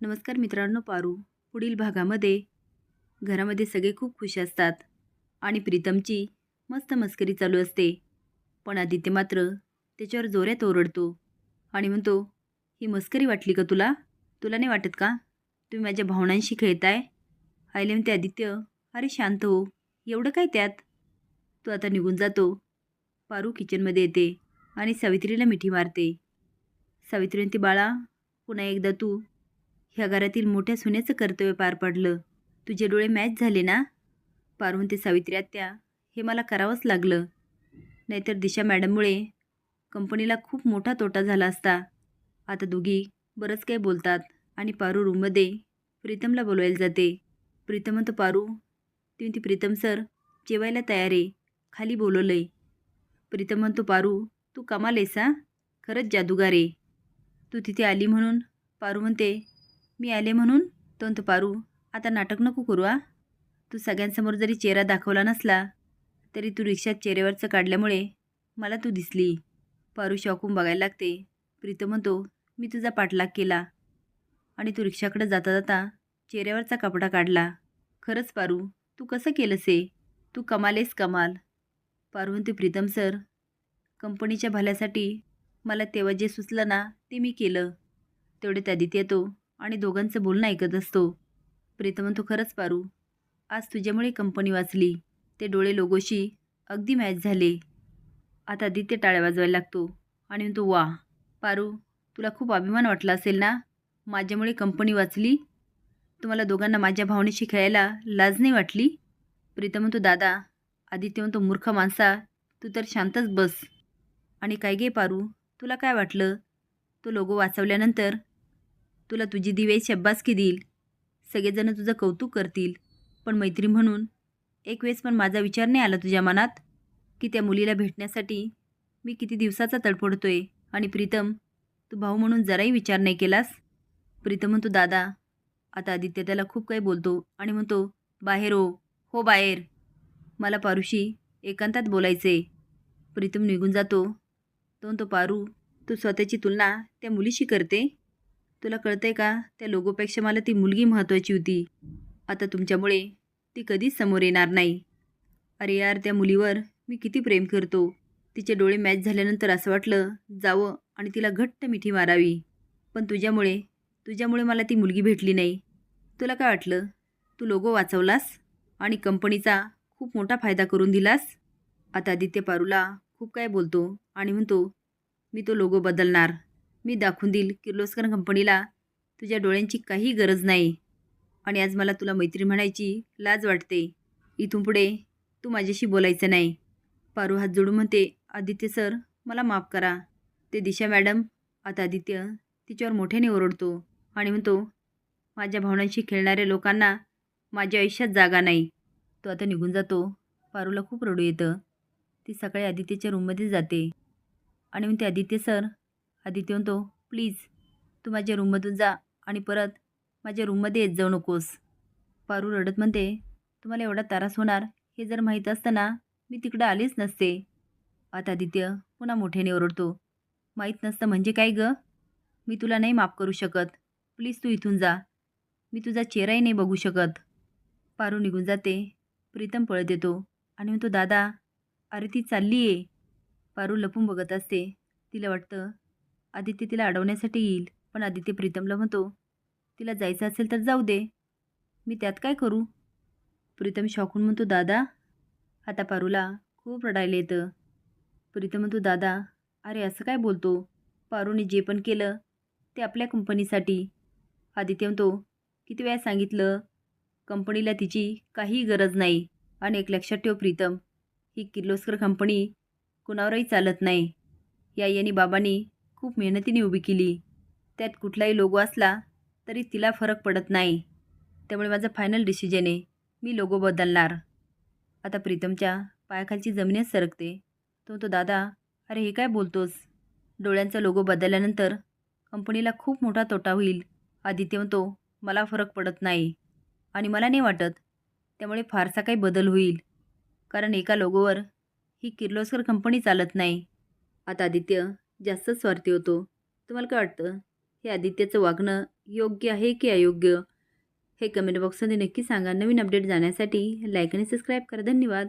नमस्कार मित्रांनो पारू. पुढील भागामध्ये घरामध्ये सगळे खूप खुश असतात आणि प्रीतमची मस्त मस्करी चालू असते. पण आदित्य मात्र त्याच्यावर जोऱ्यात ओरडतो आणि म्हणतो ही मस्करी वाटली का तुला? तुला नाही वाटत का? तुम्ही माझ्या भावनांशी खेळताय? आईले म्हणते आदित्य अरे शांत हो. एवढं काय त्यात? तो आता निघून जातो. पारू किचनमध्ये येते आणि सावित्रीला मिठी मारते. सावित्रीने ती बाळा पुन्हा एकदा तू ह्या घरातील मोठ्या सुनेचं कर्तव्य पार पडलं. तुझे डोळे मॅच झाले ना? पारून ते सावित्री आत्या हे मला करावंच लागलं. नाहीतर दिशा मॅडममुळे कंपनीला खूप मोठा तोटा झाला असता. आता दोघी बरंच काही बोलतात आणि पारू रूममध्ये प्रीतमला बोलवायला जाते. प्रीतम म्हणतो पारू ती प्रीतम सर जेवायला तयार आहे. खाली बोलवलं आहे प्रीतम म्हणतो पारू तू कमाल आहेस हा? खरंच जादूगार आहे. तू तिथे आली म्हणून पारू म्हणते मी आले म्हणून? तो पारू. आता नाटक नको करू आ. तू सगळ्यांसमोर जरी चेहरा दाखवला नसला तरी तू रिक्षात चेहऱ्यावरचं काढल्यामुळे मला तू दिसली. पारू शॉकून बघायला लागते. प्रीतम म्हणतो मी तुझा पाठलाग केला. आणि तू रिक्षाकडे जाता जाता चेहऱ्यावरचा कपडा काढला. खरंच पारू तू कसं केलंस हे? तू कमालेस कमाल. पारू म्हणते प्रीतम सर कंपनीच्या भल्यासाठी मला तेव्हा जे सुचलं ना ते मी केलं. तेवढे त्या येतो. आणि दोघांचं बोलणं ऐकत असतो. प्रीतम म्हणतो खरंच पारू. आज तुझ्यामुळे कंपनी वाचली. ते डोळे लोगोशी अगदी मॅच झाले. आता आदित्य टाळ्या वाजवायला लागतो आणि म्हणतो वा पारू तुला खूप अभिमान वाटला असेल ना? माझ्यामुळे कंपनी वाचली? तुम्हाला दोघांना माझ्या भावनेशी खेळायला लाज नाही वाटली? प्रीतम म्हणतो दादा आदित्य म्हणतो मूर्ख माणसा तू तर शांतच बस. आणि काय गे पारू तुला काय वाटलं? तो लोगो वाचवल्यानंतर तुला तुझी दिवे शब्बासकी देईल? सगळेजणं तुझं कौतुक करतील. पण मैत्री म्हणून एक वेळेस पण माझा विचार नाही आला तुझ्या मनात? की त्या मुलीला भेटण्यासाठी मी किती दिवसाचा तडफडतोय? आणि प्रीतम तू भाऊ म्हणून जराही विचार नाही केलास? प्रीतम म्हणतो दादा आता आदित्य त्याला खूप काही बोलतो आणि म्हणतो बाहेर हो हो बाहेर. मला पारुशी एकांतात बोलायचे प्रीतम निघून जातो. दोन तो पारू तू स्वतःची तुलना त्या मुलीशी करते? तुला कळतंय का? त्या लोगोपेक्षा मला ती मुलगी महत्त्वाची होती. आता तुमच्यामुळे ती कधीच समोर येणार नाही. अरे यार त्या मुलीवर मी किती प्रेम करतो. तिचे डोळे मॅच झाल्यानंतर असं वाटलं जावं आणि तिला घट्ट मिठी मारावी. पण तुझ्यामुळे तुझ्यामुळे मला ती मुलगी भेटली नाही. तुला काय वाटलं? तू लोगो वाचवलास? आणि कंपनीचा खूप मोठा फायदा करून दिलास? आता आदित्य पारूला खूप काय बोलतो आणि म्हणतो मी तो लोगो बदलणार. मी दाखवून देईल किर्लोस्कर कंपनीला तुझ्या डोळ्यांची काही गरज नाही. आणि आज मला तुला मैत्री म्हणायची लाज वाटते. इथून पुढे तू माझ्याशी बोलायचं नाही. पारू हात जोडून म्हणते आदित्य सर मला माफ करा ते दिशा मॅडम आता आदित्य तिच्यावर मोठ्याने ओरडतो आणि म्हणतो माझ्या भावनांशी खेळणाऱ्या लोकांना माझ्या आयुष्यात जागा नाही तो आता निघून जातो. पारूला खूप रडू येतं. ती सकाळी आदित्यच्या रूममध्ये जाते. आणि म्हणते आदित्य सर आदित्य म्हणतो प्लीज तू माझ्या रूममधून जा आणि परत माझ्या रूममध्ये येत जाऊ नकोस. पारू रडत म्हणते तुम्हाला एवढा त्रास होणार हे जर माहीत असताना मी तिकडं आलीच नसते. आता आदित्य पुन्हा मोठ्याने ओरडतो. माहीत नसतं म्हणजे काय गं? मी तुला नाही माफ करू शकत. प्लीज तू इथून जा. मी तुझा चेहराही नाही बघू शकत. पारू निघून जाते. प्रीतम पळत येतो आणि म्हणतो दादा अरे ती चालली आहे पारू लपून बघत असते. तिला वाटतं आदित्य तिला अडवण्यासाठी येईल. पण आदित्य प्रीतमला म्हणतो तिला जायचं असेल तर जाऊ दे. मी त्यात काय करू? प्रीतम शॉकून म्हणतो दादा आता पारूला खूप रडायला येतं. प्रीतम म्हणतो दादा अरे असं काय बोलतो? पारूने जे पण केलं ते आपल्या कंपनीसाठी. आदित्य म्हणतो किती वेळा सांगितलं? कंपनीला तिची काही गरज नाही. आणि एक लक्षात ठेव प्रीतम ही किर्लोस्कर कंपनी कुणावरही चालत नाही. या यांनी बाबांनी खूप मेहनतीने उभी केली. त्यात कुठलाही लोगो असला तरी तिला फरक पडत नाही. त्यामुळे माझं फायनल डिसिजन आहे मी लोगो बदलणार. आता प्रीतमच्या पायाखालची जमिनीच सरकते. तो तो दादा अरे हे काय बोलतोस? डोळ्यांचा लोगो बदलल्यानंतर कंपनीला खूप मोठा तोटा होईल. आदित्य म्हणतो मला फरक पडत नाही आणि मला नाही वाटत त्यामुळे फारसा काही बदल होईल. कारण एका लोगोवर ही किर्लोस्कर कंपनी चालत नाही. आता आदित्य जास्त स्वार्थी होतो. तुम्हाला काय वाटतं? हे आदित्यचं वागणं योग्य आहे की अयोग्य? हे कमेंट बॉक्समध्ये नक्की सांगा. नवीन अपडेट जाण्यासाठी लाईक आणि सबस्क्राईब करा. धन्यवाद.